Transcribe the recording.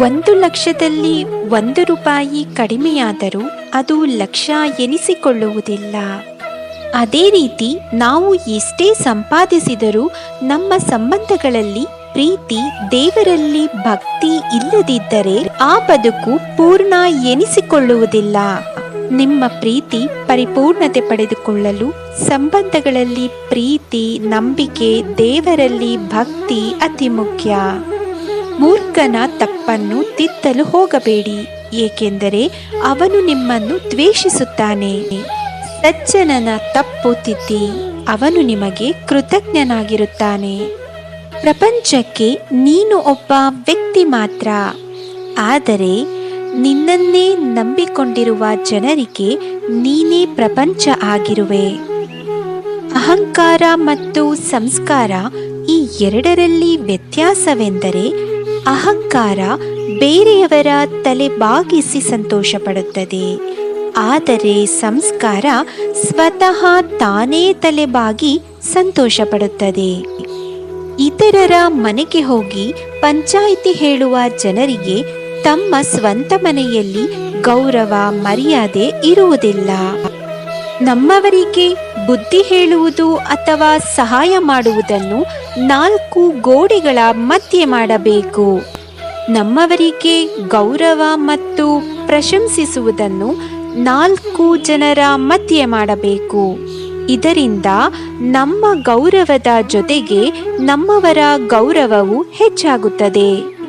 ಒಂದು ಲಕ್ಷದಲ್ಲಿ ಒಂದು ರೂಪಾಯಿ ಕಡಿಮೆಯಾದರೂ ಅದು ಲಕ್ಷ ಎನಿಸಿಕೊಳ್ಳುವುದಿಲ್ಲ. ಅದೇ ರೀತಿ ನಾವು ಎಷ್ಟೇ ಸಂಪಾದಿಸಿದರೂ ನಮ್ಮ ಸಂಬಂಧಗಳಲ್ಲಿ ಪ್ರೀತಿ, ದೇವರಲ್ಲಿ ಭಕ್ತಿ ಇಲ್ಲದಿದ್ದರೆ ಆ ಬದುಕು ಪೂರ್ಣ ಎನಿಸಿಕೊಳ್ಳುವುದಿಲ್ಲ. ನಿಮ್ಮ ಪ್ರೀತಿ ಪರಿಪೂರ್ಣತೆ ಪಡೆದುಕೊಳ್ಳಲು ಸಂಬಂಧಗಳಲ್ಲಿ ಪ್ರೀತಿ, ನಂಬಿಕೆ, ದೇವರಲ್ಲಿ ಭಕ್ತಿ ಅತಿ ಮುಖ್ಯ ಮೂರ್ಖನ ತಪ್ಪನ್ನು ತಿದ್ದಲು ಹೋಗಬೇಡಿ, ಏಕೆಂದರೆ ಅವನು ನಿಮ್ಮನ್ನು ದ್ವೇಷಿಸುತ್ತಾನೆ. ಸಜ್ಜನನ ತಪ್ಪು ತಿದ್ದಿ, ಅವನು ನಿಮಗೆ ಕೃತಜ್ಞನಾಗಿರುತ್ತಾನೆ. ಪ್ರಪಂಚಕ್ಕೆ ನೀನು ಒಬ್ಬ ವ್ಯಕ್ತಿ ಮಾತ್ರ. ಆದರೆ ನಿನ್ನನ್ನೇ ನಂಬಿಕೊಂಡಿರುವ ಜನರಿಗೆ ನೀನೇ ಪ್ರಪಂಚ ಆಗಿರುವೆ. ಅಹಂಕಾರ ಮತ್ತು ಸಂಸ್ಕಾರ ಈ ಎರಡರಲ್ಲಿ ವ್ಯತ್ಯಾಸವೆಂದರೆ ಅಹಂಕಾರ ಬೇರೆಯವರ ತಲೆ ಬಾಗಿಸಿ ಸಂತೋಷಪಡುತ್ತದೆ. ಆದರೆ ಸಂಸ್ಕಾರ ಸ್ವತಃ ತಾನೇ ತಲೆಬಾಗಿ ಸಂತೋಷಪಡುತ್ತದೆ. ಇತರರ ಮನೆಗೆ ಹೋಗಿ ಪಂಚಾಯಿತಿ ಹೇಳುವ ಜನರಿಗೆ ತಮ್ಮ ಸ್ವಂತ ಮನೆಯಲ್ಲಿ ಗೌರವ, ಮರ್ಯಾದೆ ಇರುವುದಿಲ್ಲ. ನಮ್ಮವರಿಗೆ ಬುದ್ಧಿ ಹೇಳುವುದು ಅಥವಾ ಸಹಾಯ ಮಾಡುವುದನ್ನು ನಾಲ್ಕು ಗೋಡೆಗಳ ಮಧ್ಯೆ ಮಾಡಬೇಕು. ನಮ್ಮವರಿಗೆ ಗೌರವ ಮತ್ತು ಪ್ರಶಂಸಿಸುವುದನ್ನು ನಾಲ್ಕು ಜನರ ಮಧ್ಯೆ ಮಾಡಬೇಕು. ಇದರಿಂದ ನಮ್ಮ ಗೌರವದ ಜೊತೆಗೆ ನಮ್ಮವರ ಗೌರವವು ಹೆಚ್ಚಾಗುತ್ತದೆ.